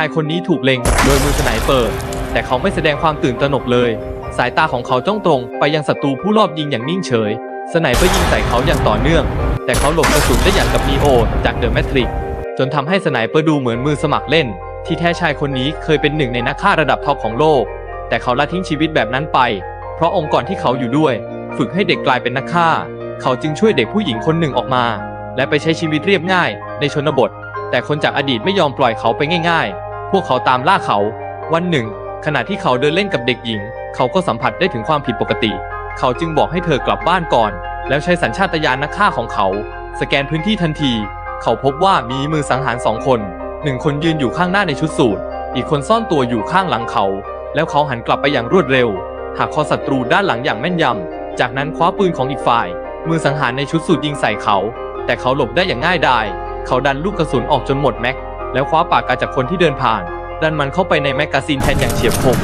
ายคนนี้ถูกเล็ง โดยมือสไนเปอร์ แต่เขาไม่แสดงความตื่นตระหนกเลย สายตาของเขาจ้องตรงไปยังศัตรูผู้รอบยิงอย่างนิ่งเฉย สไนเปอร์ยิงใส่เขาอย่างต่อเนื่อง แต่เขาหลบกระสุนได้อย่างกับนีโอจากเดอะแมทริกจนทำให้สไนเปอร์ดูเหมือนมือสมัครเล่น ที่แท้ชายคนนี้เคยเป็นหนึ่งในนักฆ่าระดับท็อปของโลก แต่เขาละทิ้งชีวิตแบบนั้นไป เพราะองค์กรที่เขาอยู่ด้วย ฝึกให้เด็กกลายเป็นนักฆ่า เขาจึงช่วยเด็กผู้หญิงคนหนึ่งออกมา และไปใช้ชีวิตเรียบง่ายในชนบท แต่คนจากอดีตไม่ยอมปล่อยเขาไปง่าย ๆ พวกเขาตามล่าเขา วันหนึ่ง ขณะที่เขาเดินเล่นกับเด็กหญิง เขาก็สัมผัสได้ถึงความผิดปกติ เขาจึงบอกให้เธอกลับบ้านก่อน แล้วใช้สัญชาตญาณนักฆ่าของเขา สแกนพื้นที่ทันที เขาพบว่ามีมือสังหารสองคน หนึ่งคนยืนอยู่ข้างหน้าในชุดสูทอีกคนซ่อนตัวอยู่ข้างหลังเขา แล้วเขาหันกลับไปอย่างรวดเร็ว หักคอศัตรูด้านหลังอย่างแม่นยำ จากนั้นคว้าปืนของอีกฝ่าย มือสังหารในชุดสูทยิงใส่เขา แต่เขาหลบได้อย่างง่ายดาย เขาดันลูกกระสุนออกจนหมดแม็ก แล้วคว้าปากกาจากคนที่เดินผ่าน ดันมันเข้าไปในแมกกาซีนแทนอย่างเฉียบคม